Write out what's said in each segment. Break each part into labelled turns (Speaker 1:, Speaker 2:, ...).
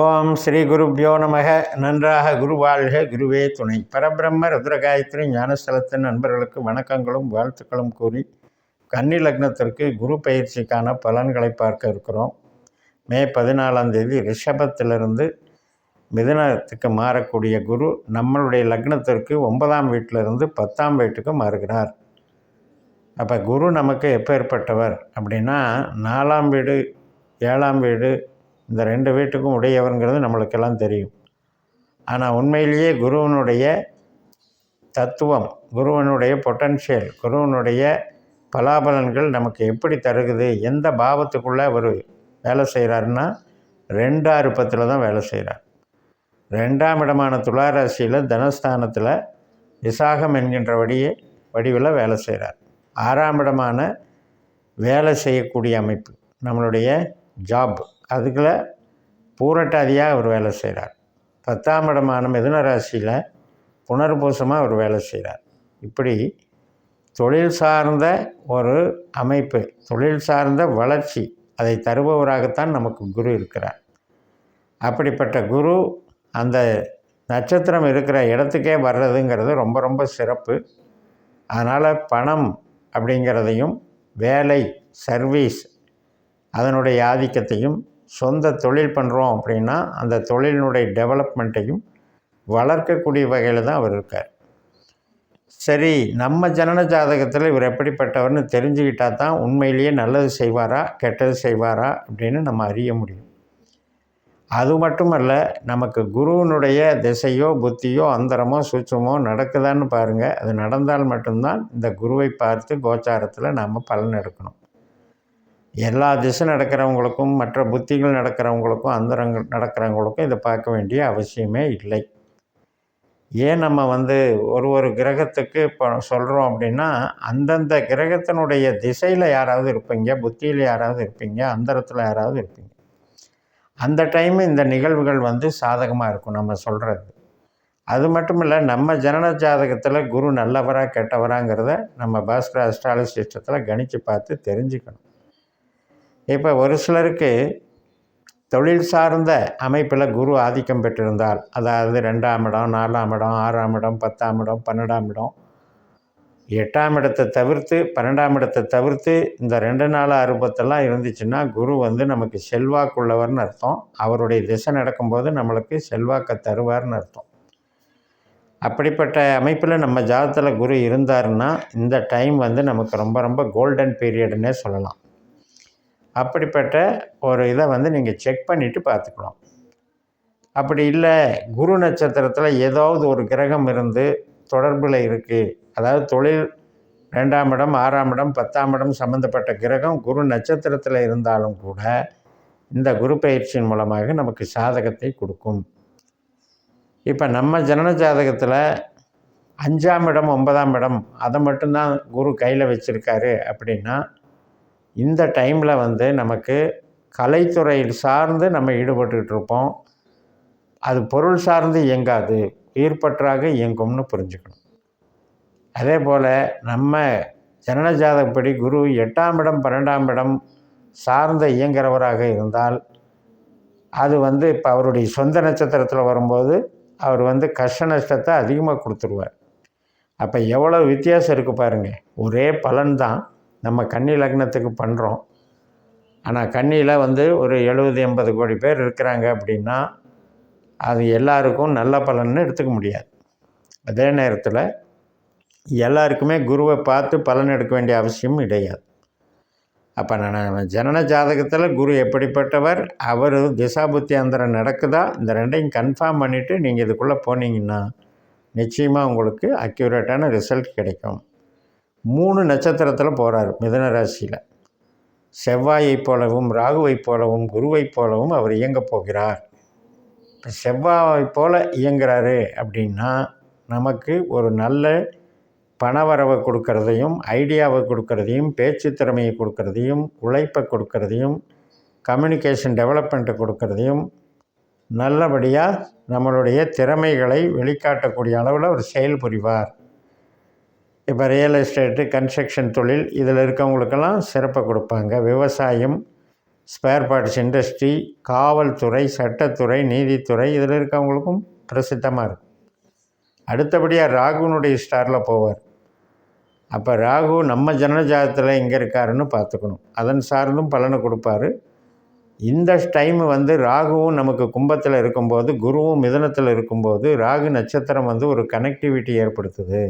Speaker 1: ஓம் ஸ்ரீ குருப்யோ நமக. நன்றாக குரு வாழ்க. குருவே துணை. பரபிரம்ம ருத்ரகாயத்ரி ஞானஸ்தலத்தின் நண்பர்களுக்கு வணக்கங்களும் வாழ்த்துக்களும் கூறி கன்னி லக்னத்திற்கு குரு பயிற்சிக்கான பலன்களை பார்க்க இருக்கிறோம். மே பதினாலாம் தேதி ரிஷபத்திலிருந்து மிதனத்துக்கு மாறக்கூடிய குரு நம்மளுடைய லக்னத்திற்கு ஒன்பதாம் வீட்டிலிருந்து பத்தாம் வீட்டுக்கு மாறுகிறார். அப்போ குரு நமக்கு எப்பேற்பட்டவர் அப்படின்னா நாலாம் வீடு ஏழாம் வீடு இந்த ரெண்டு வீட்டுக்கும் உடையவருங்கிறது நம்மளுக்கெல்லாம் தெரியும். ஆனால் உண்மையிலேயே குருவனுடைய தத்துவம் குருவனுடைய பொட்டன்ஷியல் குருவனுடைய பலாபலன்கள் நமக்கு எப்படி தருகுது எந்த பாவத்துக்குள்ளே அவர் வேலை செய்கிறாருன்னா ரெண்டாறு பத்தில் தான் வேலை செய்கிறார் ரெண்டாம் இடமான துளாராசியில் தனஸ்தானத்தில் விசாகம் என்கின்ற வடியே வடிவில் வேலை செய்கிறார் ஆறாம் இடமான வேலை செய்யக்கூடிய அமைப்பு நம்மளுடைய ஜாப் அதுக்குள்ள பூரட்டாதியாக அவர் வேலை செய்கிறார் பத்தாம் இடமான மிதுன ராசியில் புனர்பூசமாக அவர் வேலை செய்கிறார் இப்படி தொழில் சார்ந்த ஒரு அமைப்பு தொழில் சார்ந்த வளர்ச்சி அதை தருபவராகத்தான் நமக்கு குரு இருக்கிறார். அப்படிப்பட்ட குரு அந்த நட்சத்திரம் இருக்கிற இடத்துக்கே வர்றதுங்கிறது ரொம்ப ரொம்ப சிறப்பு. அதனால் பணம் அப்படிங்கிறதையும் வேலை சர்வீஸ் அதனுடைய ஆதிக்கத்தையும் சொந்த தொழில் பண்ணுறோம் அப்படின்னா அந்த தொழிலினுடைய டெவலப்மெண்ட்டையும் வளர்க்கக்கூடிய வகையில் தான் அவர் இருக்கார். சரி நம்ம ஜனன ஜாதகத்தில் இவர் எப்படிப்பட்டவர்னு தெரிஞ்சுக்கிட்டால் தான் உண்மையிலேயே நல்லது செய்வாரா கெட்டது செய்வாரா அப்படின்னு நம்ம அறிய முடியும். அது மட்டுமல்ல நமக்கு குருவினுடைய திசையோ புத்தியோ அந்தரமோ சூட்சமோ நடக்குதான்னு பாருங்கள் அது நடந்தால் மட்டும்தான் இந்த குருவை பார்த்து கோச்சாரத்தில் நாம் பலன் எடுக்கணும். எல்லா திசை நடக்கிறவங்களுக்கும் மற்ற புத்திகள் நடக்கிறவங்களுக்கும் அந்தரங்க நடக்கிறவங்களுக்கும் இதை பார்க்க வேண்டிய அவசியமே இல்லை. ஏன் நம்ம வந்து ஒரு ஒரு கிரகத்துக்கு இப்போ சொல்கிறோம் அப்படின்னா அந்தந்த கிரகத்தினுடைய திசையில் யாராவது இருப்பீங்க புத்தியில் யாராவது இருப்பீங்க அந்தரத்தில் யாராவது இருப்பீங்க. அந்த டைம் இந்த நிகழ்வுகள் வந்து சாதகமாக இருக்கும் நம்ம சொல்கிறது அது மட்டும் இல்லை நம்ம ஜனன ஜாதகத்தில் குரு நல்லவரா கெட்டவராங்கிறத நம்ம பாஸ்கர் அஸ்ட்ராலஜி சிஸ்டத்தில் கணித்து பார்த்து தெரிஞ்சுக்கணும். இப்போ ஒரு சிலருக்கு தொழில் சார்ந்த அமைப்பில் குரு ஆதிக்கம் பெற்றிருந்தால் அதாவது ரெண்டாம் இடம் நாலாம் இடம் ஆறாம் இடம் பத்தாம் இடம் பன்னெண்டாம் இடம். எட்டாம் இடத்தை தவிர்த்து பன்னெண்டாம் இடத்தை தவிர்த்து இந்த ரெண்டு நாள் அறுபத்தெல்லாம் இருந்துச்சுன்னா குரு வந்து நமக்கு செல்வாக்குள்ளவர்னு அர்த்தம். அவருடைய திசை நடக்கும்போது நம்மளுக்கு செல்வாக்கை தருவார்னு அர்த்தம். அப்படிப்பட்ட அமைப்பில் நம்ம ஜாதத்தில் குரு இருந்தாருன்னா இந்த டைம் வந்து நமக்கு ரொம்ப ரொம்ப கோல்டன் பீரியடுன்னே சொல்லலாம். அப்படிப்பட்ட ஒரு இதை வந்து நீங்கள் செக் பண்ணிவிட்டு பார்த்துக்கணும். அப்படி இல்லை குரு நட்சத்திரத்தில் ஏதாவது ஒரு கிரகம் இருந்து தொடர்பில் இருக்குது அதாவது தொழில் ரெண்டாம் இடம் ஆறாம் இடம் பத்தாம் இடம் சம்மந்தப்பட்ட கிரகம் குரு நட்சத்திரத்தில் இருந்தாலும் கூட இந்த குரு பயிற்சியின் மூலமாக நமக்கு சாதகத்தை கொடுக்கும். இப்போ நம்ம ஜனன ஜாதகத்தில் அஞ்சாம் இடம் ஒன்பதாம் இடம் அதை மட்டும்தான் குரு கையில் வச்சுருக்காரு அப்படின்னா இந்த டைமில் வந்து நமக்கு கலைத்துறையில் சார்ந்து நம்ம ஈடுபட்டுக்கிட்டு இருப்போம். அது பொருள் சார்ந்து இயங்காது. உயிர்பற்றாக இயங்கும்னு புரிஞ்சுக்கணும். அதே போல் நம்ம ஜனனஜாதகப்படி குரு எட்டாம் இடம் பன்னெண்டாம் இடம் சார்ந்த இயங்குறவராக இருந்தால் அது வந்து இப்போ அவருடைய சொந்த நட்சத்திரத்தில் வரும்போது அவர் வந்து கஷ்ட நஷ்டத்தை அதிகமாக கொடுத்துருவார். அப்போ எவ்வளோ வித்தியாசம் இருக்குது பாருங்கள் ஒரே பலன் தான். நம்ம கன்னி லக்னத்துக்கு பண்ணுறோம் ஆனால் கன்னியில் வந்து ஒரு எழுபது எண்பது கோடி பேர் இருக்கிறாங்க அப்படின்னா அது எல்லாருக்கும் நல்ல பலன்னு எடுத்துக்க முடியாது. அதே நேரத்தில் எல்லாருக்குமே குருவை பார்த்து பலன் எடுக்க வேண்டிய அவசியம் கிடையாது. அப்போ நான் ஜனன ஜாதகத்தில் குரு எப்படிப்பட்டவர் அவர் திசாபுத்தி அந்தரம் நடக்குதா இந்த ரெண்டையும் கன்ஃபார்ம் பண்ணிவிட்டு நீங்கள் இதுக்குள்ளே போனீங்கன்னா நிச்சயமாக உங்களுக்கு அக்யூரேட்டான ரிசல்ட் கிடைக்கும். மூணு நட்சத்திரத்தில் போகிறார் மிதன ராசியில். செவ்வாயைப் போலவும் ராகுவைப் போலவும் குருவைப் போலவும் அவர் இயங்கப் போகிறார். இப்போ செவ்வாயை போல் இயங்குறாரு அப்படின்னா நமக்கு ஒரு நல்ல பணவரவை கொடுக்கறதையும் ஐடியாவை கொடுக்கறதையும் பேச்சு திறமையை கொடுக்கறதையும் உழைப்பை கொடுக்கறதையும் கம்யூனிகேஷன் டெவலப்மெண்ட்டை கொடுக்கறதையும் நல்லபடியாக நம்மளுடைய திறமைகளை வெளிக்காட்டக்கூடிய அளவில் அவர் செயல்புரிவார். இப்போ ரியல் எஸ்டேட்டு கன்ஸ்ட்ரக்ஷன் தொழில் இதில் இருக்கவங்களுக்கெல்லாம் சிறப்பை கொடுப்பாங்க. விவசாயம் ஸ்பேர் பார்ட்ஸ் இண்டஸ்ட்ரி காவல்துறை சட்டத்துறை நீதித்துறை இதில் இருக்கவங்களுக்கும் பிரசித்தமாக இருக்கும். அடுத்தபடியாக ராகுனுடைய ஸ்டாரில் போவார். அப்போ ராகு நம்ம ஜனஜாதத்தில் எங்கே இருக்காருன்னு பார்த்துக்கணும். அதன் சார்ந்தும் பலனை கொடுப்பாரு. இந்த டைம் வந்து ராகுவும் நமக்கு கும்பத்தில் இருக்கும்போது குருவும் மிதனத்தில் இருக்கும்போது ராகு நட்சத்திரம் வந்து ஒரு கனெக்டிவிட்டி ஏற்படுத்துது.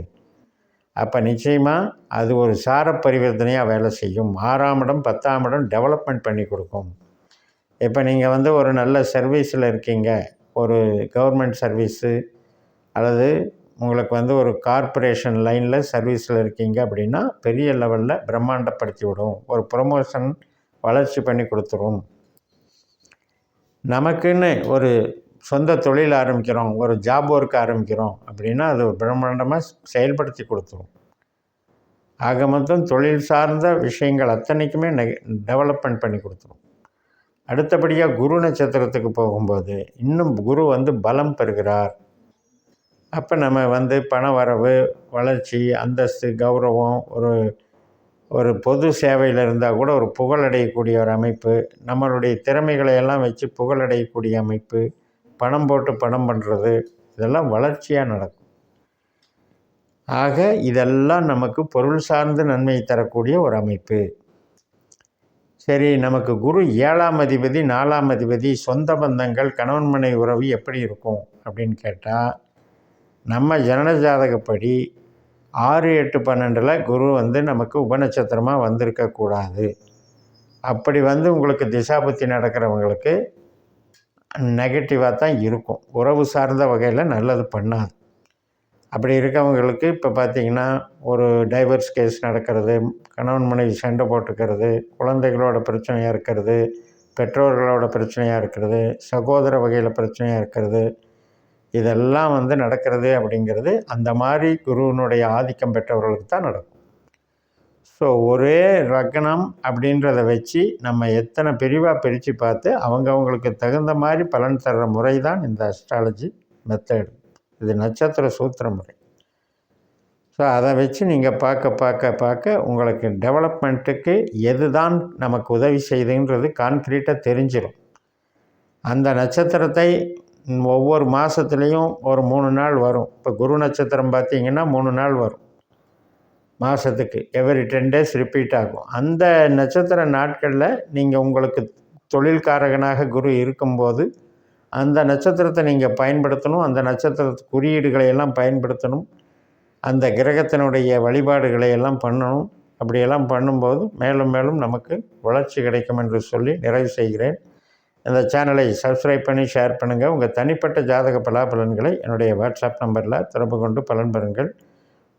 Speaker 1: அப்போ நிச்சயமாக அது ஒரு சார பரிவர்த்தனையாக வேலை செய்யும். ஆறாம் இடம் பத்தாம் இடம் டெவலப்மெண்ட் பண்ணி கொடுக்கும். இப்போ நீங்கள் வந்து ஒரு நல்ல சர்வீஸில் இருக்கீங்க. ஒரு கவர்மெண்ட் சர்வீஸு அல்லது உங்களுக்கு வந்து ஒரு கார்ப்பரேஷன் லைனில் சர்வீஸில் இருக்கீங்க அப்படின்னா பெரிய லெவலில் பிரம்மாண்டப்படுத்தி விடும். ஒரு ப்ரொமோஷன் வளர்ச்சி பண்ணி கொடுத்துரும். நமக்குன்னு ஒரு சொந்த தொழில் ஆரம்பிக்கிறோம் ஒரு ஜாப் ஒர்க் ஆரம்பிக்கிறோம் அப்படின்னா அது பிரம்மாண்டமாக செயல்படுத்தி கொடுத்துரும். ஆக மொத்தம் தொழில் சார்ந்த விஷயங்கள் அத்தனைக்குமே நெ டெவலப்மெண்ட் பண்ணி கொடுத்துரும். அடுத்தபடியாக குரு நட்சத்திரத்துக்கு போகும்போது இன்னும் குரு வந்து பலம் பெறுகிறார். அப்போ நம்ம வந்து பண வரவு வளர்ச்சி அந்தஸ்து கௌரவம் ஒரு ஒரு பொது சேவையில் இருந்தால் கூட ஒரு புகழடையக்கூடிய ஒரு அமைப்பு நம்மளுடைய திறமைகளை எல்லாம் வச்சு புகழடையக்கூடிய அமைப்பு பணம் போட்டு பணம் பண்ணுறது இதெல்லாம் வளர்ச்சியாக நடக்கும். ஆக இதெல்லாம் நமக்கு பொருள் சார்ந்த நன்மை தரக்கூடிய ஒரு அமைப்பு. சரி நமக்கு குரு ஏழாம் அதிபதி நாலாம் அதிபதி சொந்த பந்தங்கள் கணவன் மனை உறவு எப்படி இருக்கும் அப்படின்னு கேட்டால் நம்ம ஜனன ஜாதகப்படி ஆறு எட்டு பன்னெண்டில் குரு வந்து நமக்கு உபநட்சத்திரமாக வந்திருக்கக்கூடாது. அப்படி வந்து உங்களுக்கு திசாபுத்தி நடக்கிறவங்களுக்கு நெகட்டிவாக தான் இருக்கும். உறவு சார்ந்த வகையில் நல்லது பண்ணாது. அப்படி இருக்கவங்களுக்கு இப்போ பார்த்திங்கன்னா ஒரு டைவர்ஸ் கேஸ் நடக்கிறது கணவன் மனைவி சண்டை போட்டுக்கிறது குழந்தைகளோட பிரச்சனையாக இருக்கிறது பெற்றோர்களோட பிரச்சனையாக இருக்கிறது சகோதர வகையில் பிரச்சனையாக இருக்கிறது இதெல்லாம் வந்து நடக்கிறது அப்படிங்கிறது அந்த மாதிரி குருவினுடைய ஆதிக்கம் பெற்றவர்களுக்கு தான் நடக்கும். ஸோ ஒரே ரக்கணம் அப்படின்றத வச்சு நம்ம எத்தனை பிரிவாக பிரித்து பார்த்து அவங்கவுங்களுக்கு தகுந்த மாதிரி பலன் தர்ற முறை தான் இந்த அஸ்ட்ராலஜி மெத்தடு இது நட்சத்திர சூத்திர முறை. ஸோ அதை வச்சு நீங்கள் பார்க்க பார்க்க பார்க்க உங்களுக்கு டெவலப்மெண்ட்டுக்கு எது தான் நமக்கு உதவி செய்யுதுன்றது கான்க்ரீட்டாக தெரிஞ்சிடும் அந்த நட்சத்திரத்தை ஒவ்வொரு மாதத்துலேயும் ஒரு மூணு நாள் வரும். இப்போ குரு நட்சத்திரம் பார்த்தீங்கன்னா மூணு நாள் வரும். மாதத்துக்கு எவ்ரி டென் டேஸ் ரிப்பீட் ஆகும். அந்த நட்சத்திர நாட்களில் நீங்கள் உங்களுக்கு தொழில்காரகனாக குரு இருக்கும்போது அந்த நட்சத்திரத்தை நீங்கள் பயன்படுத்தணும் அந்த நட்சத்திர குறியீடுகளை எல்லாம் பயன்படுத்தணும் அந்த கிரகத்தினுடைய வழிபாடுகளை எல்லாம் பண்ணணும். அப்படியெல்லாம் பண்ணும்போது மேலும் மேலும் நமக்கு வளர்ச்சி கிடைக்கும் என்று சொல்லி நிறைவு செய்கிறேன். இந்த சேனலை சப்ஸ்கிரைப் பண்ணி ஷேர் பண்ணுங்கள் உங்கள் தனிப்பட்ட ஜாதக பலாபலன்களை என்னுடைய வாட்ஸ்அப் நம்பரில் தொடர்பு கொண்டு பலன் பெறுங்கள்.